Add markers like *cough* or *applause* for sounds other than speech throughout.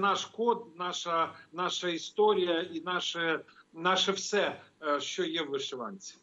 наш код, наша, наша історія і наше, наше все, е, що є в вишиванці.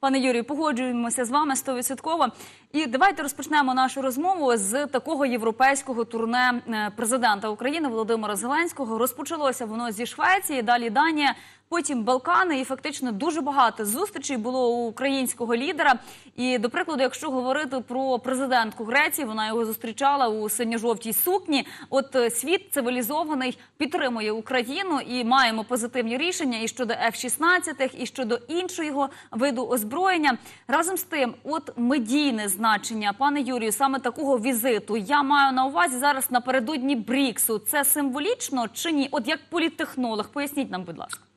Пане Юрію, погоджуємося з вами стовідсотково. І давайте розпочнемо нашу розмову з такого європейського турне е, президента України Володимира Зеленського. Розпочалося воно зі Швеції, далі Данія, потім Балкани. І фактично дуже багато зустрічей було у українського лідера. І до прикладу, якщо говорити про президентку Греції, вона його зустрічала у синьо-жовтій сукні. От е, світ цивілізований підтримує Україну і маємо позитивні рішення і щодо F-16, і щодо іншого виду озброєння. Разом з тим, от медійне значення, пане Юрію, саме такого візиту я маю на увазі зараз напередодні Бріксу. Це символічно чи ні? От як політтехнолог, поясніть нам, будь ласка.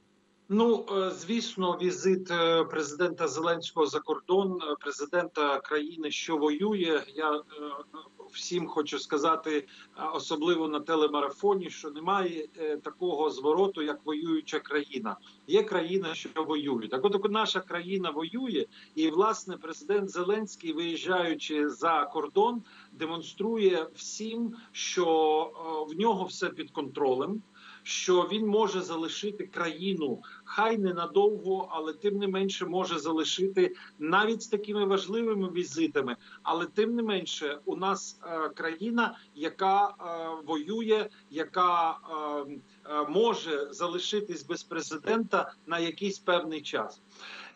Ну, е, звісно, візит е, президента Зеленського за кордон, е, президента країни, що воює. Я всім хочу сказати, особливо на телемарафоні, що немає такого звороту, як воююча країна. Є країна, що воює. Так, от наша країна воює, і власне президент Зеленський, виїжджаючи за кордон, демонструє всім, що в нього все під контролем що він може залишити країну хай ненадовго, але тим не менше може залишити навіть з такими важливими візитами. Але тим не менше, у нас е, країна, яка е, воює, яка е, е, може залишитись без президента на якийсь певний час.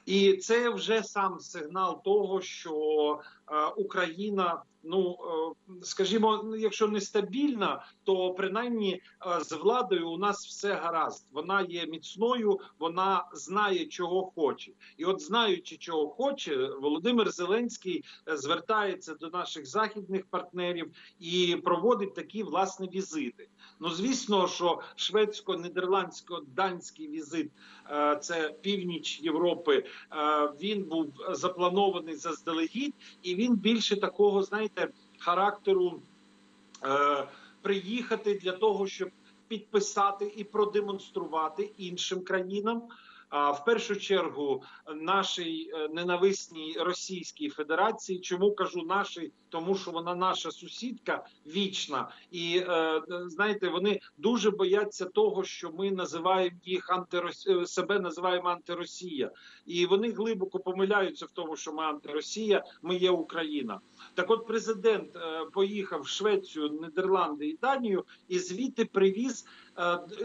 І це вже сам сигнал того, що Україна, ну е, скажімо, ну, якщо не стабільна, то принаймні е, з владою у нас все гаразд. Вона є міцною, вона знає, чого хоче, і от знаючи, чого хоче, Володимир Зеленський е, звертається до наших західних партнерів і проводить такі власне візити. Ну звісно, що шведсько-нідерландсько-данський візит е, це північ Європи. е, Він був запланований заздалегідь, і він більше такого, знаєте, характеру е, приїхати для того, щоб підписати і продемонструвати іншим країнам. А в першу чергу нашій е, ненависній Російській Федерації. Чому кажу нашій? Тому що вона наша сусідка вічна, і е, знаєте, вони дуже бояться того, що ми називаємо їх антирос... е, себе називаємо антиросія, і вони глибоко помиляються в тому, що ми антиросія, ми є Україна. Так, от президент е, поїхав в Швецію, Нідерланди і Данію, і звідти привіз е,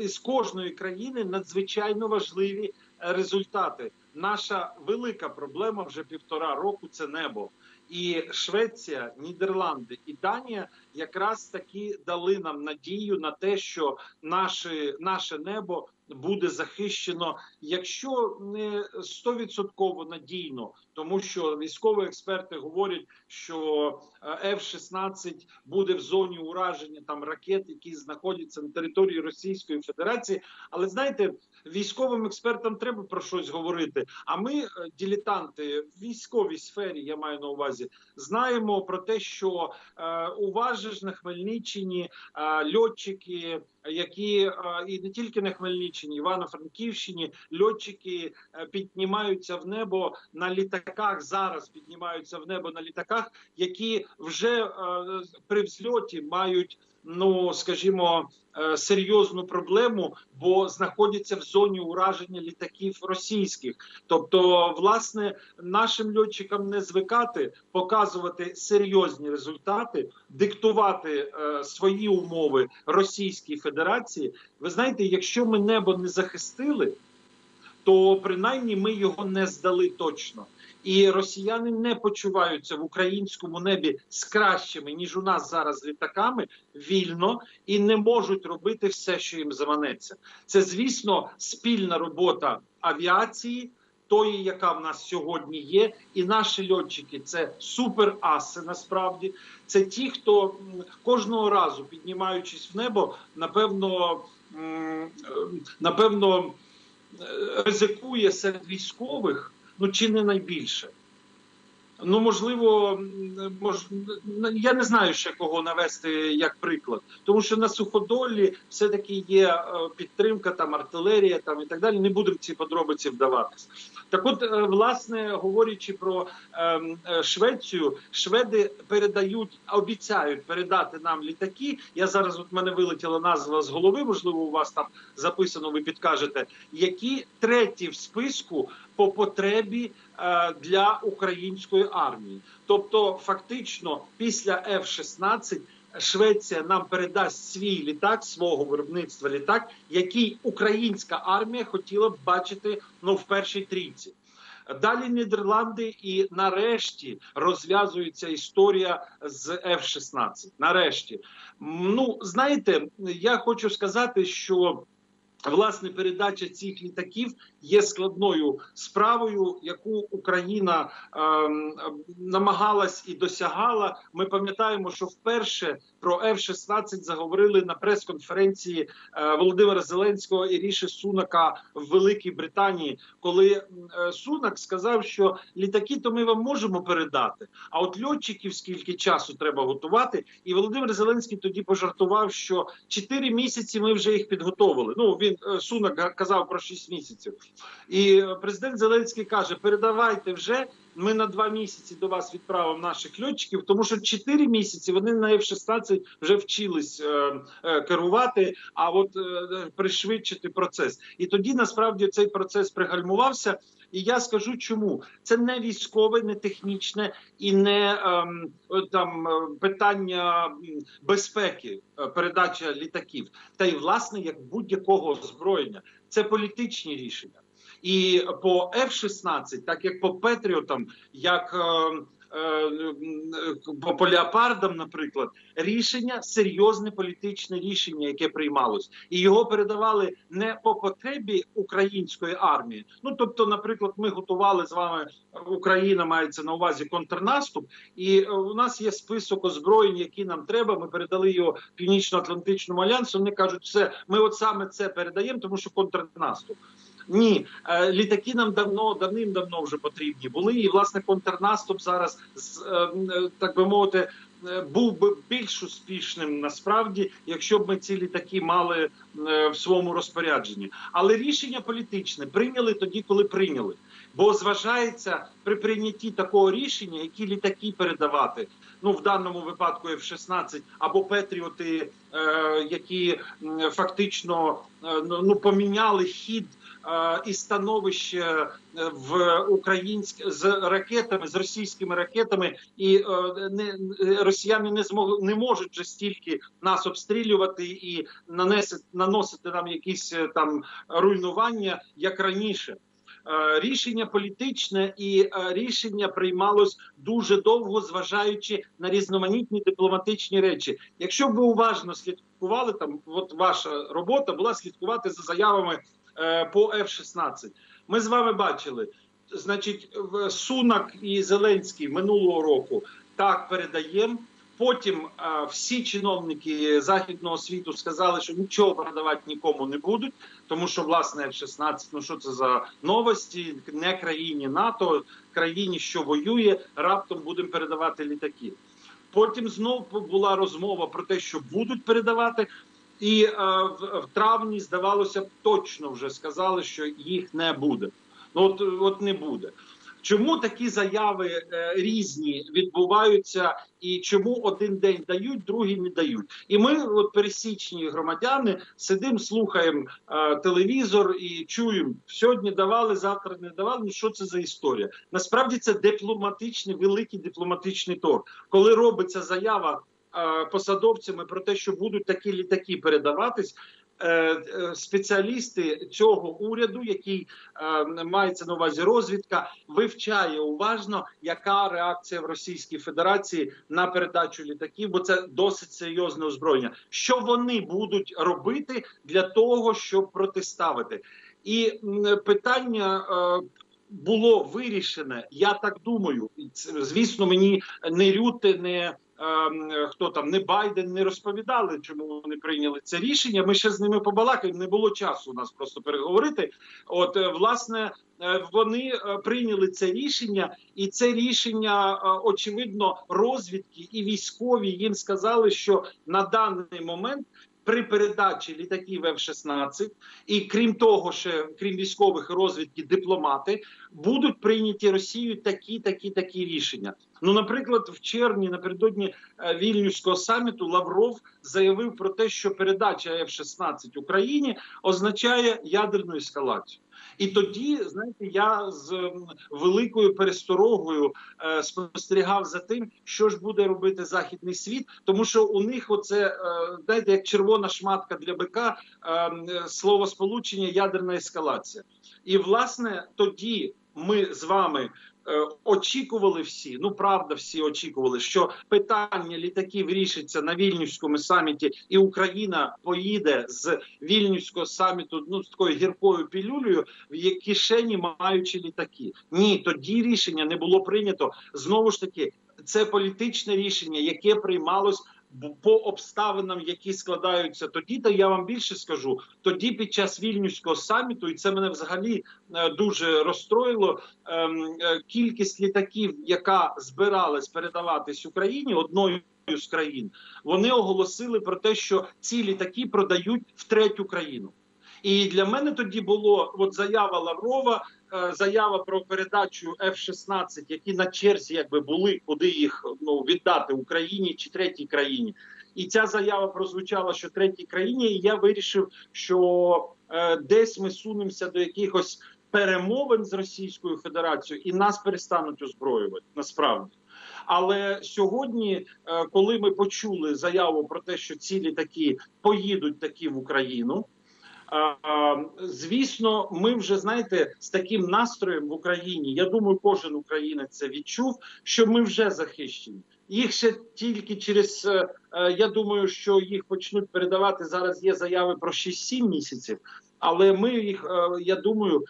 з кожної країни надзвичайно важливі е, результати. Наша велика проблема вже півтора року це небо. І Швеція, Нідерланди і Данія якраз таки дали нам надію на те, що наше, наше небо буде захищено, якщо не стовідсотково надійно, тому що військові експерти говорять, що е, F-16 буде в зоні ураження там ракет, які знаходяться на території Російської Федерації. Але знаєте, військовим експертам треба про щось говорити. А ми, е, дилетанти в військовій сфері, я маю на увазі, знаємо про те, що е, уважно ж на Хмельниччині е, льотчики, які і не тільки на Хмельниччині, Івано-Франківщині, льотчики е, піднімаються в небо на літаках. Зараз піднімаються в небо на літаках, які вже е, при взльоті мають. Ну, скажімо, е, серйозну проблему, бо знаходяться в зоні ураження літаків російських. Тобто, власне, нашим льотчикам не звикати показувати серйозні результати, диктувати свої умови Російській Федерації. Ви знаєте, якщо ми небо не захистили, то принаймні ми його не здали точно. І росіяни не почуваються в українському небі з кращими ніж у нас зараз літаками вільно і не можуть робити все, що їм заманеться. Це, звісно, спільна робота авіації, тої, яка в нас сьогодні є, і наші льотчики це супераси. Насправді це ті, хто кожного разу піднімаючись в небо, напевно, е, напевно е, ризикує серед військових, ну чи не найбільше. Ну, можливо, мож, я не знаю ще кого навести як приклад, тому що на суходолі все-таки є е, підтримка, там артилерія, там і так далі. Не будемо ці подробиці вдаватись. Так, от, е, власне, говорячи про ем, е, Швецію, шведи передають, обіцяють передати нам літаки. Я зараз от мене вилетіла назва з голови. Можливо, у вас там записано, ви підкажете, які треті в списку по потребі для української армії. Тобто, фактично, після F-16 Швеція нам передасть свій літак, свого виробництва літак, який українська армія хотіла б бачити ну в першій трійці. Далі Нідерланди і нарешті розв'язується історія з F-16. Нарешті, ну знаєте, я хочу сказати, що власне передача цих літаків є складною справою, яку Україна ем, намагалась і досягала. Ми пам'ятаємо, що вперше про F-16 заговорили на прес-конференції е, Володимира Зеленського і Ріші Сунака в Великій Британії, коли е, Сунак сказав, що літаки то ми вам можемо передати. А от льотчиків скільки часу треба готувати, і Володимир Зеленський тоді пожартував, що 4 місяці ми вже їх підготовили. Ну він е, Сунак казав про 6 місяців. І е, президент Зеленський каже: передавайте вже. Ми на два місяці до вас відправимо наших льотчиків, тому що 4 місяці вони на F-16 вже вчились е, е, керувати, а от е, пришвидшити процес. І тоді насправді цей процес пригальмувався. І я скажу, чому це не військове, не технічне і не ем, от там е, питання безпеки, е, передача літаків, та й власне як будь-якого озброєння. Це політичні рішення. І по F-16, так як по Петріотам, як е, е, по, леопардам, наприклад, рішення серйозне політичне рішення, яке приймалось, і його передавали не по потребі української армії. Ну тобто, наприклад, ми готували з вами Україна мається на увазі контрнаступ, і е, у нас є список озброєнь, які нам треба. Ми передали його північно-атлантичному альянсу. Вони кажуть, все, ми от саме це передаємо, тому що контрнаступ. Ні, е, літаки нам давно давним-давно вже потрібні були. І власне контрнаступ зараз е, е, так би мовити. Був би більш успішним насправді, якщо б ми ці літаки мали в своєму розпорядженні. Але рішення політичне прийняли тоді, коли прийняли. Бо зважається при прийнятті такого рішення, які літаки передавати. Ну в даному випадку F-16 або Петріоти, які фактично ну ну, поміняли хід і становище е, в українськ з ракетами, з російськими ракетами, і е, не росіяни не змогли не можуть вже стільки нас обстрілювати і нанесити наносити нам якісь е, там руйнування як раніше. Е, Рішення політичне і е, рішення приймалось дуже довго, зважаючи на різноманітні дипломатичні речі. Якщо б ви уважно слідкували, там от ваша робота була слідкувати за заявами е, по F-16. Ми з вами бачили, значить, Сунак і Зеленський минулого року так передаємо. Потім е, всі чиновники західного світу сказали, що нічого продавати нікому не будуть, тому що власне F-16, ну що це за новості? Не країні НАТО, країні, що воює, раптом будемо передавати літаки. Потім знову була розмова про те, що будуть передавати, і е, в, в травні здавалося б точно вже сказали, що їх не буде. Ну от, от не буде. Чому такі заяви е, різні відбуваються, і чому один день дають, другий не дають? І ми, от пересічні громадяни, сидимо, слухаємо е, телевізор і чуємо сьогодні давали, завтра не давали. Ну що це за історія? Насправді це дипломатичний, великий дипломатичний торг, коли робиться заява посадовцями про те, що будуть такі літаки передаватись. е, е, Спеціалісти цього уряду, який е, мається на увазі розвідка, вивчає уважно, яка реакція в Російській Федерації на передачу літаків, бо це досить серйозне озброєння. Що вони будуть робити для того, щоб протиставити? І питання. е, було вирішене, я так думаю. Звісно, мені не Рюте, не хто там не Байден не розповідали, чому вони прийняли це рішення. Ми ще з ними побалакаємо. Не було часу у нас просто переговорити. От е, власне е, вони е, прийняли це рішення, і це рішення очевидно розвідки і військові їм сказали, що на даний момент. При передачі літаків F-16 і крім того, ще крім військових розвідки, дипломати будуть прийняті Росією такі, такі, такі рішення. Ну, наприклад, в червні напередодні е, вільнюського саміту Лавров заявив про те, що передача F-16 Україні означає ядерну ескалацію. І тоді, знаєте, я з великою пересторогою е, спостерігав за тим, що ж буде робити західний світ, тому що у них оце е, знаєте, як червона шматка для бика е, е, словосполучення ядерна ескалація. І власне тоді ми з вами. Е, Очікували всі, ну правда, всі очікували, що питання літаків рішиться на вільнюському саміті, і Україна поїде з вільнюського саміту ну з такою гіркою пілюлею, в кишені маючи літаки. Ні, тоді рішення не було прийнято. Знову ж таки, це політичне рішення, яке приймалось по обставинам, які складаються тоді. Та я вам більше скажу. Тоді, під час вільнюського саміту, і це мене взагалі е, дуже розстроїло. ем, е, Кількість літаків, яка збиралась передаватись Україні, одною з країн, вони оголосили про те, що ці літаки продають в третю країну. І для мене тоді було от заява Лаврова, заява про передачу F-16, які на черзі якби були, куди їх ну віддати Україні чи третій країні. І ця заява прозвучала, що третій країні. І я вирішив, що е, десь ми сунемося до якихось перемовин з Російською Федерацією, і нас перестануть озброювати насправді. Але сьогодні, е, коли ми почули заяву про те, що ці літаки поїдуть таки в Україну. Звісно, ми вже знаєте з таким настроєм в Україні. Я думаю, кожен українець це відчув, що ми вже захищені. Їх ще тільки через е, е, я думаю, що їх почнуть передавати зараз. Є заяви про 6-7 місяців. Але ми їх, е, я думаю,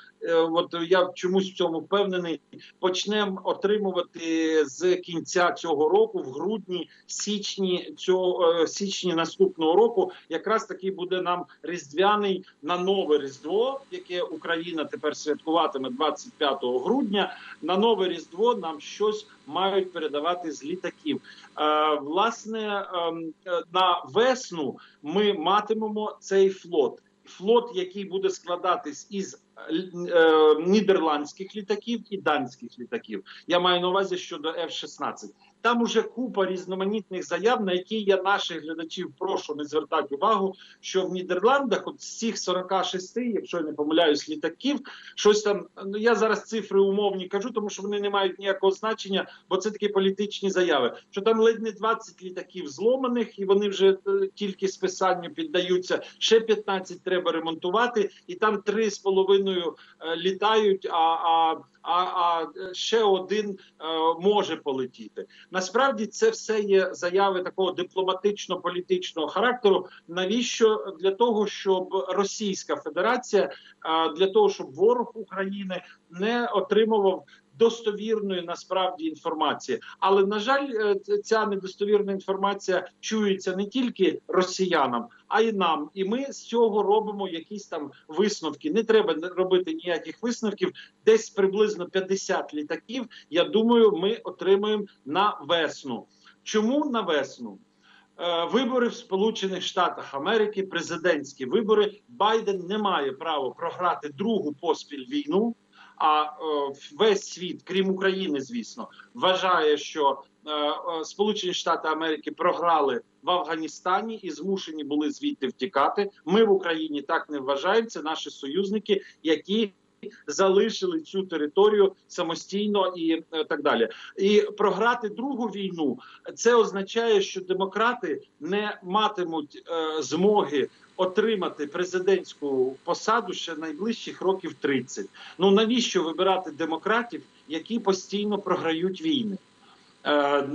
от я чомусь в цьому впевнений, почнемо отримувати з кінця цього року, в грудні, січні цього січні наступного року. Якраз таки буде нам різдвяний на нове різдво, яке Україна тепер святкуватиме 25 грудня. На нове різдво нам щось мають передавати з літаків. Е, власне, ем, е, на весну ми матимемо цей флот. Флот, який буде складатись із Е, нідерландських літаків і данських літаків. Я маю на увазі щодо F-16. Там уже купа різноманітних заяв, на які я наших глядачів прошу не звертати увагу, що в Нідерландах от з цих 46, якщо я не помиляюсь, літаків щось там. Ну я зараз цифри умовні кажу, тому що вони не мають ніякого значення, бо це такі політичні заяви. Що там ледь не 20 літаків зломаних, і вони вже е, тільки списанню піддаються. Ще 15 треба ремонтувати, і там 3,5 Україною е, літають. а, а а а ще один е, може полетіти. Насправді це все є заяви такого дипломатично-політичного характеру. Навіщо для того, щоб Російська Федерація е, для того, щоб ворог України не отримував Достовірної насправді інформації, але на жаль, е, ця недостовірна інформація чується не тільки росіянам, а й нам. І ми з цього робимо якісь там висновки. Не треба робити ніяких висновків. Десь приблизно 50 літаків. Я думаю, ми отримаємо на весну. Чому на весну? Е, Вибори в Сполучених Штатах Америки, президентські вибори. Байден не має права програти другу поспіль війну. А е, весь світ, крім України, звісно, вважає, що е, е, Сполучені Штати Америки програли в Афганістані і змушені були звідти втікати. Ми в Україні так не вважаємо. Це наші союзники, які залишили цю територію самостійно і е, так далі. І програти другу війну це означає, що демократи не матимуть е, змоги отримати президентську посаду ще найближчих років 30. Ну навіщо вибирати демократів, які постійно програють війни? Е,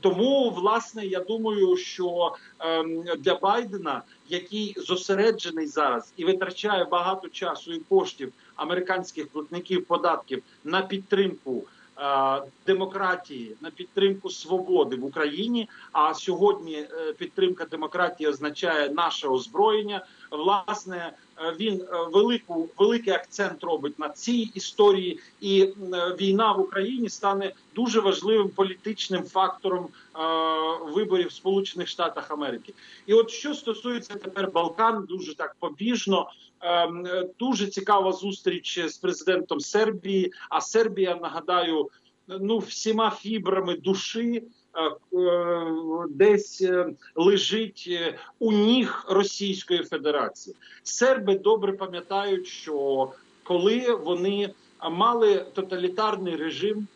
Тому, власне, я думаю, що ем, для Байдена, який зосереджений зараз і витрачає багато часу і коштів американських платників податків на підтримку е, демократії, на підтримку свободи в Україні. А сьогодні е, підтримка демократії означає наше озброєння. Власне, він е, велику великий акцент робить на цій історії, і е, війна в Україні стане дуже важливим політичним фактором е, виборів в Сполучених Штатах Америки. І от що стосується тепер Балкан, дуже так побіжно. Е, Дуже цікава зустріч з президентом Сербії. А Сербія, нагадаю, ну всіма фібрами душі е, е, десь е, лежить е, у ніг Російської Федерації. Серби добре пам'ятають, що коли вони мали тоталітарний режим.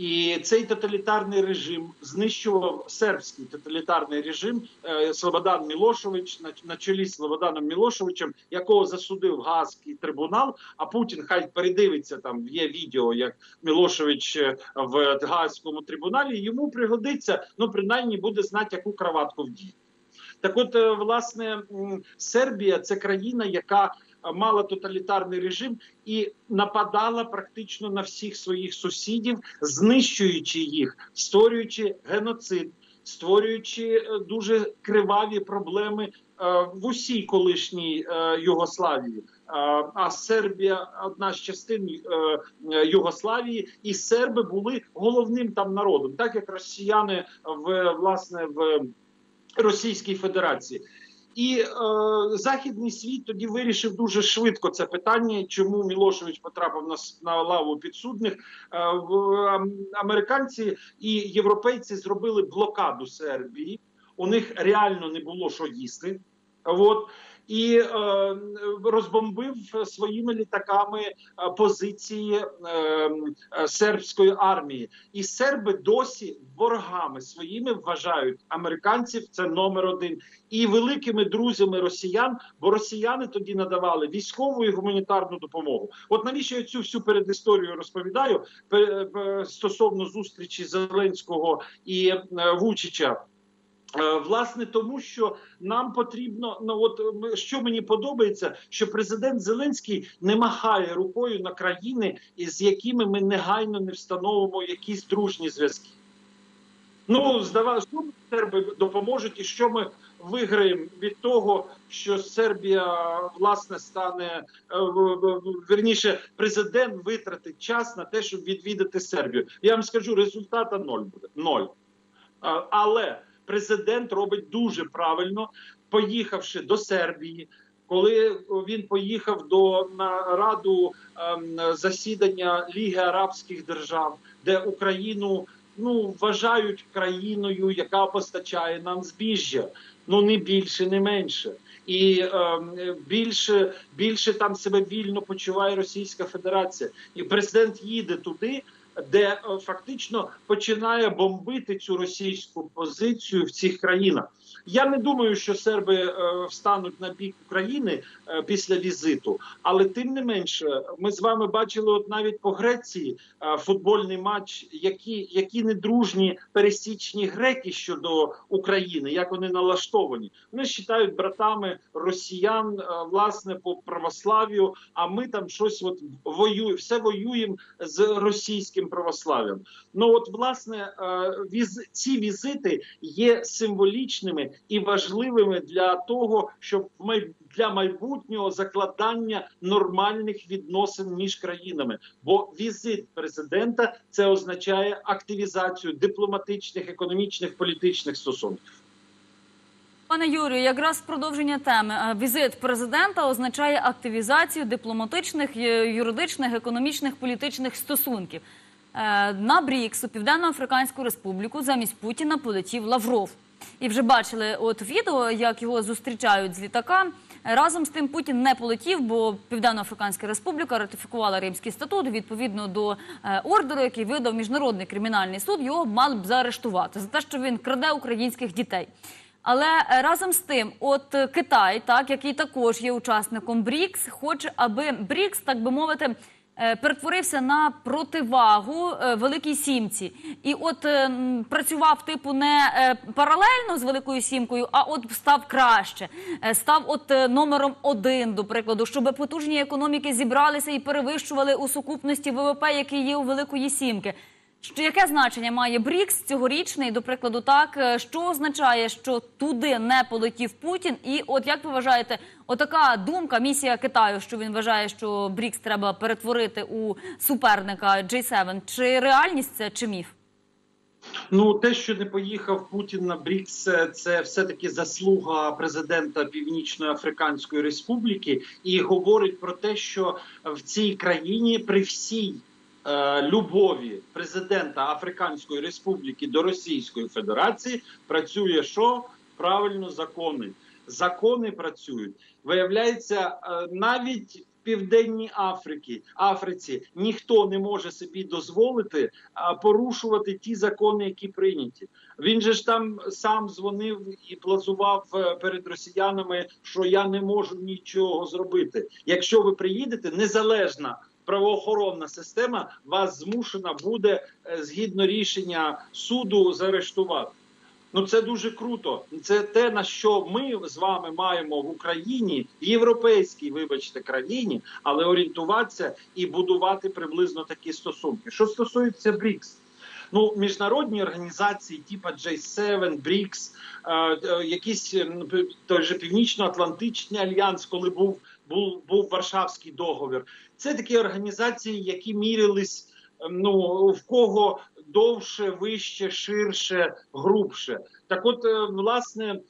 І цей тоталітарний режим знищував сербський тоталітарний режим е, Слободан Мілошевич на, чолі з Слободаном Мілошевичем, якого засудив Гаазький трибунал. А Путін хай передивиться там. Є відео, як Мілошевич е, в Гаазькому трибуналі. Йому пригодиться, ну принаймні буде знати, яку краватку вдіти. Так, от, е, власне, Сербія це країна, яка мала тоталітарний режим і нападала практично на всіх своїх сусідів, знищуючи їх, створюючи геноцид, створюючи е, дуже криваві проблеми е, в усій колишній е, Югославії. А Сербія одна з частин Югославії, і серби були головним там народом, так як росіяни в власне в Російській Федерації. І е, західний світ тоді вирішив дуже швидко це питання, чому Мілошевич потрапив на, на лаву підсудних. Е, в, ам- американці і європейці зробили блокаду Сербії. У них реально не було що їсти. От і е, розбомбив своїми літаками е, позиції е, е, сербської армії. І серби досі ворогами своїми вважають американців. Це номер один і великими друзями росіян, бо росіяни тоді надавали військову і гуманітарну допомогу. От навіщо я цю всю передісторію розповідаю пе- стосовно зустрічі Зеленського і е, Вучича. Е, Власне, тому що нам потрібно, ну от що мені подобається, що президент Зеленський не махає рукою на країни, із якими ми негайно не встановимо якісь дружні зв'язки. Ну, здавалося, що серби допоможуть, і що ми виграємо від того, що Сербія власне стане е, в- в- вірніше, президент витратить час на те, щоб відвідати Сербію. Я вам скажу, результата ноль буде ноль. Але президент робить дуже правильно, поїхавши до Сербії. Коли він поїхав до на раду ем, засідання Ліги Арабських Держав, де Україну ну вважають країною, яка постачає нам збіжжя, ну не більше, не менше. І ем, більше більше там себе вільно почуває Російська Федерація, і президент їде туди, де е, фактично починає бомбити цю російську позицію в цих країнах. Я не думаю, що серби е, встануть на бік України е, після візиту, але тим не менше, ми з вами бачили, от навіть по Греції е, футбольний матч, які, які недружні пересічні греки щодо України, як вони налаштовані. Вони вважають братами росіян, власне, по православ'ю. А ми там щось от воюємо, все воюємо з російським православ'ям. Ну от власне віз, ці візити є символічними і важливими для того, щоб для майбутнього закладання нормальних відносин між країнами. Бо візит президента це означає активізацію дипломатичних, економічних, політичних стосунків. Пане Юрію, якраз продовження теми. Е, Візит президента означає активізацію дипломатичних, е, юридичних, економічних, політичних стосунків. Е, На БРІКС у Південно-Африканську Республіку замість Путіна полетів Лавров. І вже бачили от відео, як його зустрічають з літака. Разом з тим Путін не полетів, бо Південно-Африканська Республіка ратифікувала Римський статут. Відповідно до е, ордеру, який видав міжнародний кримінальний суд, його мали б заарештувати за те, що він краде українських дітей. Але е, разом з тим, от е, Китай, так який також є учасником БРІКС, хоче, аби БРІКС, так би мовити, перетворився на противагу е, Великій Сімці, і от е, працював типу не е, паралельно з Великою Сімкою, а от став краще, Е, став от е, номером один, до прикладу, щоб потужні економіки зібралися і перевищували у сукупності ВВП, який є у Великої Сімки. Що яке значення має БРІКС цьогорічний, до прикладу, так е, що означає, що туди не полетів Путін? І от як ви вважаєте, отака думка, місія Китаю, що він вважає, що БРІКС треба перетворити у суперника G7, Чи реальність це чи міф? Ну, те, що не поїхав Путін на БРІКС, це- це все-таки заслуга президента Північної Африканської Республіки, і говорить про те, що в цій країні при всій е, любові президента Африканської Республіки до Російської Федерації працює що правильно закони. Закони працюють. Виявляється, е, навіть в Південній Африці Африці ніхто не може собі дозволити а, порушувати ті закони, які прийняті. Він же ж там сам дзвонив і плазував е, перед росіянами, що я не можу нічого зробити. Якщо ви приїдете, незалежна правоохоронна система вас змушена буде е, згідно рішення суду заарештувати. Ну це дуже круто. Це те на що ми з вами маємо в Україні, в європейській, вибачте, країні, але орієнтуватися і будувати приблизно такі стосунки. Що стосується БРІКС, ну міжнародні організації, типу J7, БРІКС, е, е, якісь е, ну, той же Північно-Атлантичний альянс, коли був, був, був Варшавський договір. Це такі організації, які мірились. е, Ну в кого довше, вище, ширше, грубше. Так, от, е, власне,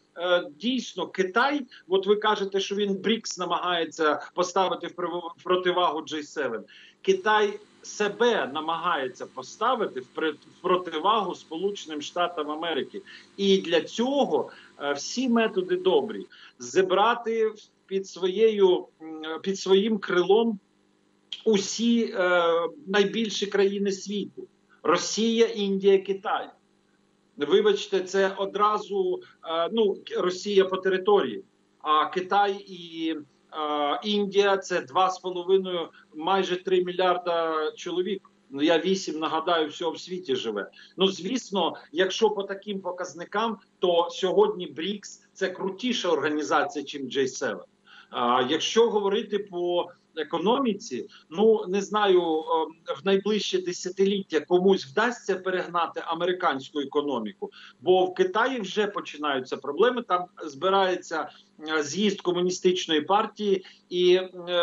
дійсно, Китай, от ви кажете, що він БРІКС намагається поставити в противагу G7. Китай себе намагається поставити в противагу Сполученим Штатам Америки, і для цього е, всі методи добрі. Зібрати під своєю під своїм крилом усі е, найбільші країни світу: Росія, Індія, Китай. Вибачте, це одразу е, ну Росія по території, а Китай і Індія це 2,5, майже 3 мільярда чоловік. Ну я 8, нагадаю, всього в світі живе. Ну звісно, якщо по таким показникам, то сьогодні БРІКС це крутіша організація, ніж J7. А якщо говорити по економіці, ну не знаю, е, в найближче десятиліття комусь вдасться перегнати американську економіку, бо в Китаї вже починаються проблеми. Там збирається з'їзд комуністичної партії, і е, е,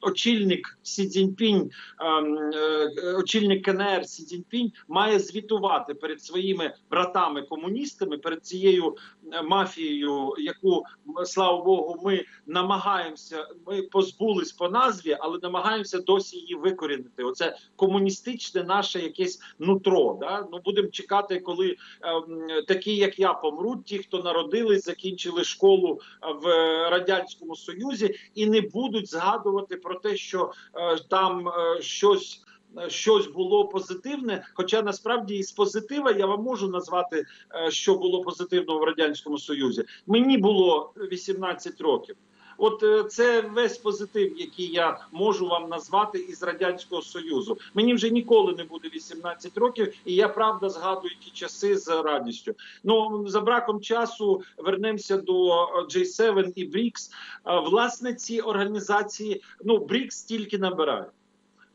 очільник Сі Цзіньпінь, е, е, очільник КНР Сі Цзіньпінь має звітувати перед своїми братами комуністами, перед цією е, мафією, яку слава Богу, ми намагаємося. Ми позбулись по назві, але намагаємося досі її викорінити. Оце комуністичне наше якесь нутро. Да? Ну будемо чекати, коли ем, такі, як я, помруть, ті, хто народились, закінчили школу е, в радянському союзі, і не будуть згадувати про те, що е, там е, щось. е, Щось було позитивне, хоча насправді із позитива я вам можу назвати, що було позитивного в радянському союзі. Мені було 18 років. От е, це весь позитив, який я можу вам назвати із радянського союзу. Мені вже ніколи не буде 18 років, і я правда згадую ті часи з радістю. Ну за браком часу вернемося до е, J7 і БРІКС. Е, Власне, ці організації, ну БРІКС тільки набирає.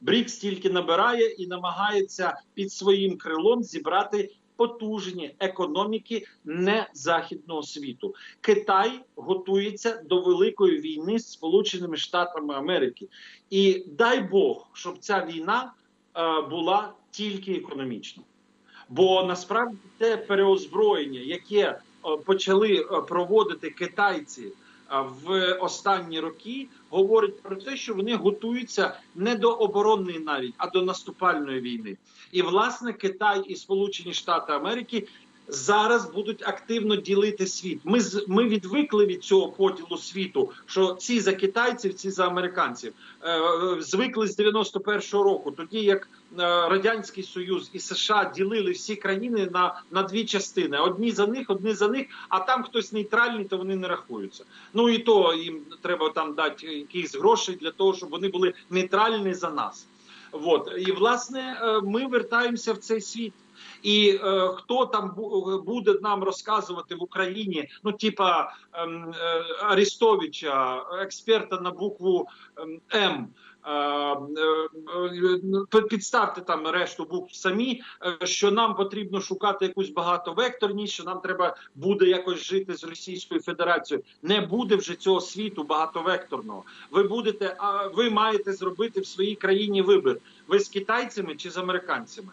БРІКС тільки набирає і намагається під своїм крилом зібрати потужні економіки не західного світу. Китай готується до великої війни з Сполученими Штатами Америки, і дай Бог, щоб ця війна е, була тільки економічна. Бо насправді те переозброєння, яке е, почали е, проводити китайці в останні роки, говорить про те, що вони готуються не до оборонної навіть, а до наступальної війни. І власне Китай і Сполучені Штати Америки зараз будуть активно ділити світ. Ми ми відвикли від цього поділу світу, що ці за китайців, ці за американців. Е, звикли з 91-го року, тоді як е, радянський союз і США ділили всі країни на, на дві частини: одні за них, одні за них. А там хтось нейтральний, то вони не рахуються. Ну і то їм треба там дати якісь гроші для того, щоб вони були нейтральні за нас. От і власне е, ми вертаємося в цей світ. І е, хто там буде нам розказувати в Україні, ну типа ем, е, Арестовича, експерта на букву ем, М. е, е, Підставте там решту букв самі, е, що нам потрібно шукати якусь багатовекторність, що нам треба буде якось жити з Російською Федерацією. Не буде вже цього світу багатовекторного. Ви будете, а ви маєте зробити в своїй країні вибір: ви з китайцями чи з американцями.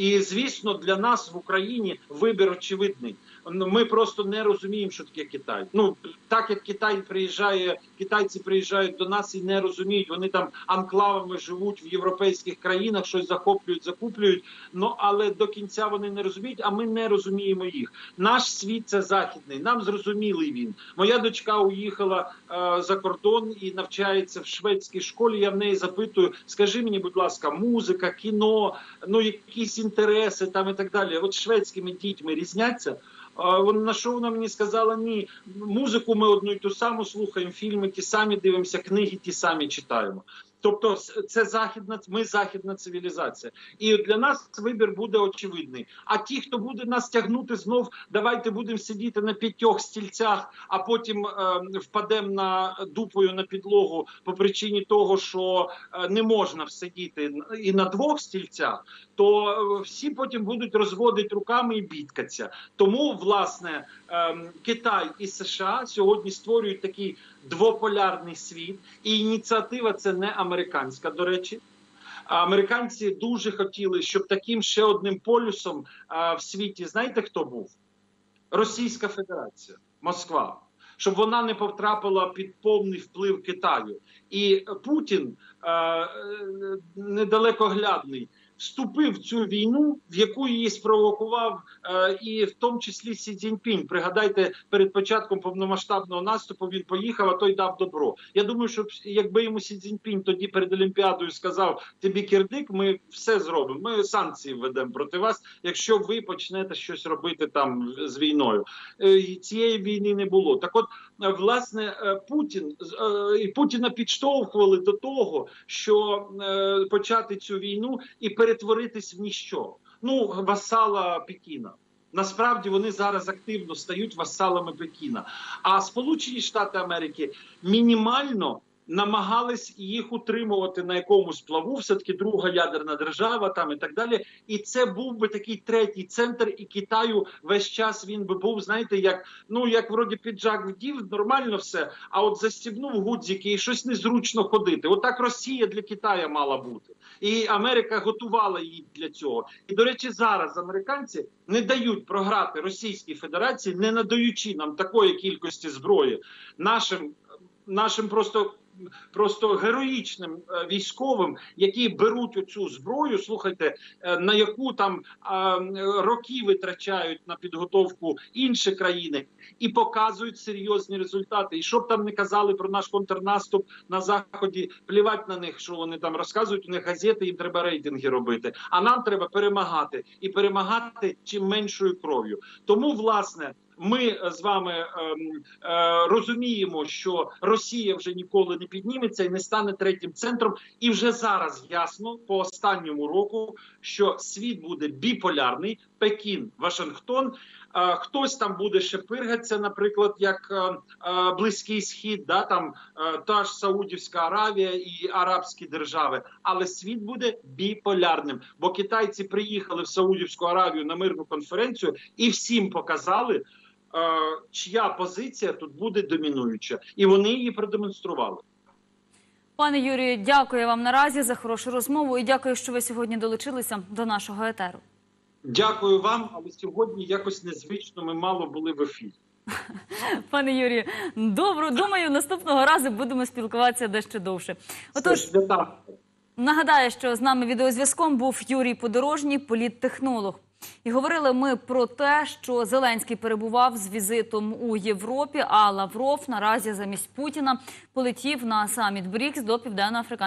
І звісно, для нас в Україні вибір очевидний. Ну, Ми просто не розуміємо, що таке Китай. Ну так як Китай приїжджає, китайці приїжджають до нас і не розуміють. Вони там анклавами живуть в європейських країнах, щось захоплюють, закуплюють. Ну але до кінця вони не розуміють. А ми не розуміємо їх. Наш світ це західний. Нам зрозумілий він. Моя дочка уїхала е, за кордон і навчається в шведській школі. Я в неї запитую: скажи мені, будь ласка, музика, кіно, ну якісь інтереси там і так далі. От шведськими дітьми різняться. На що вона мені сказала? Ні, музику ми одну і ту саму слухаємо, фільми ті самі дивимося, книги ті самі читаємо. Тобто, це західна, ми західна цивілізація, і для нас вибір буде очевидний. А ті, хто буде нас тягнути знов, давайте будемо сидіти на п'ятьох стільцях, а потім е, впадемо на дупою на підлогу по причині того, що е, не можна всидіти і на двох стільцях, то е, всі потім будуть розводити руками і бідкатися. Тому, власне, ем, Китай і США сьогодні створюють такий двополярний світ, і ініціатива це не американська, до речі. Американці дуже хотіли, щоб таким ще одним полюсом в світі, знаєте, хто був? Російська Федерація, Москва. Щоб вона не потрапила під повний вплив Китаю. І Путін е, е, недалекоглядний вступив в цю війну, в яку її спровокував е, і в тому числі Сі Цзіньпінь. Пригадайте, перед початком повномасштабного наступу він поїхав, а той дав добро. Я думаю, що якби йому Сі Цзіньпінь тоді перед Олімпіадою сказав тобі кирдик, ми все зробимо. Ми санкції введемо проти вас, якщо ви почнете щось робити там з війною. Е, Цієї війни не було. Так, от е, власне е, Путін е, і Путіна підштовхували до того, що почати цю війну і перетворитись в ніщо. Ну, васала Пекіна. Насправді вони зараз активно стають васалами Пекіна. А Сполучені Штати Америки мінімально намагались їх утримувати на якомусь плаву, все таки друга ядерна держава, там і так далі. І це був би такий третій центр, і Китаю весь час він би був, знаєте, як ну як вроді піджак вдів, нормально все. А от застібнув гудзики і щось незручно ходити. Отак Росія для Китаю мала бути, і Америка готувала її для цього. І до речі, зараз американці не дають програти Російській Федерації, не надаючи нам такої кількості зброї нашим нашим просто. Просто героїчним е, військовим, які беруть оцю зброю, слухайте, е, на яку там роки витрачають на підготовку інші країни, і показують серйозні результати. І щоб там не казали про наш контрнаступ на заході, плівать на них, що вони там розказують. У них газети, їм треба рейтинги робити. А нам треба перемагати і перемагати чим меншою кров'ю. Тому власне. Ми е, з вами ем, е, розуміємо, що Росія вже ніколи не підніметься і не стане третім центром. І вже зараз ясно по останньому року, що світ буде біполярний: Пекін, Вашингтон. Е, Хтось там буде ще пиргатися, наприклад, як Близький Схід, да там та ж Саудівська Аравія і Арабські держави. Але світ буде біполярним, бо китайці приїхали в Саудівську Аравію на мирну конференцію і всім показали, чия позиція тут буде домінуюча, і вони її продемонстрували. Пане Юрію, дякую вам наразі за хорошу розмову і дякую, що ви сьогодні долучилися до нашого етеру. Дякую вам, але сьогодні якось незвично ми мало були в ефірі. *laughs* Пане Юрію, добре, думаю, наступного разу будемо спілкуватися дещо довше. Отож, нагадаю, що з нами відеозв'язком був Юрій Подорожній, політтехнолог. І говорили ми про те, що Зеленський перебував з візитом у Європі, а Лавров наразі замість Путіна полетів на саміт БРІКС до Південно-Африканської